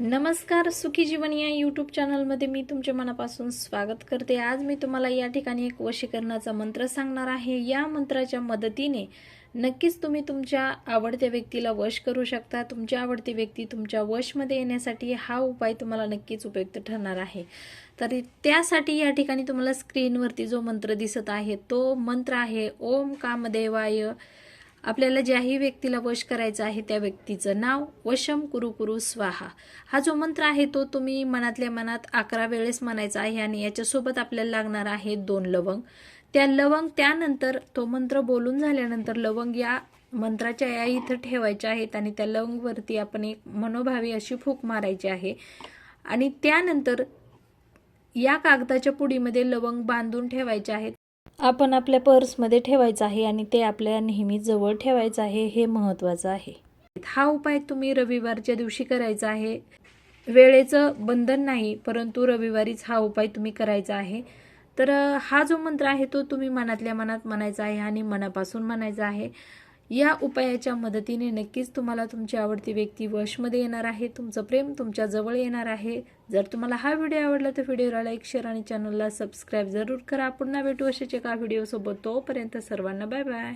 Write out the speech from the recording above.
नमस्कार सुखी जीवन या यूट्यूब चॅनलमध्ये मी तुमच्या मनापासून स्वागत करते. आज मी तुम्हाला या ठिकाणी एक वशीकरणाचा मंत्र सांगणार आहे. या मंत्राच्या मदतीने नक्कीच तुम्ही तुमच्या आवडत्या व्यक्तीला वश करू शकता. तुमची आवडती व्यक्ती तुमच्या वशमध्ये येण्यासाठी हा उपाय तुम्हाला नक्कीच उपयुक्त ठरणार आहे. तर त्यासाठी या ठिकाणी तुम्हाला स्क्रीनवरती जो मंत्र दिसत आहे तो मंत्र आहे ओम कामदेवाय आपल्याला ज्याही व्यक्तीला वश करायचं आहे त्या व्यक्तीचं नाव वशम कुरु कुरु स्वाहा. हा जो मंत्र आहे तो तुम्ही मनातल्या मनात अकरा वेळेस म्हणायचा आहे आणि याच्यासोबत आपल्याला लागणार आहे दोन लवंग. त्या लवंग त्यानंतर तो मंत्र बोलून झाल्यानंतर लवंग या मंत्राच्या या इथं ठेवायच्या आहेत आणि त्या लवंगवरती आपण एक मनोभावी अशी फूक मारायची आहे. आणि त्यानंतर या कागदाच्या पुडीमध्ये लवंग बांधून ठेवायचे आहेत. आपण आपल्या पर्समध्ये ठेवायचं आहे आणि ते आपल्या नेहमी जवळ ठेवायचं आहे हे महत्त्वाचं आहे. हा उपाय तुम्ही रविवारच्या दिवशी करायचा आहे. वेळेचं बंधन नाही परंतु रविवारीच हा उपाय तुम्ही करायचा आहे. तर हा जो मंत्र आहे तो तुम्ही मनातल्या मनात म्हणायचा आहे आणि मनापासून म्हणायचा आहे. या उपायाच्या मदतीने नक्कीच तुम्हाला तुमची आवडती व्यक्ती वशमध्ये येणार आहे तुमचं प्रेम तुमच्या जवळ येणार आहे. जर तुम्हाला हा व्हिडिओ आवडला तर व्हिडिओला लाईक शेअर आणि चॅनलला सबस्क्राईब जरूर करा. पुन्हा भेटू अशाच एका व्हिडिओसोबत. तोपर्यंत सर्वांना बाय बाय.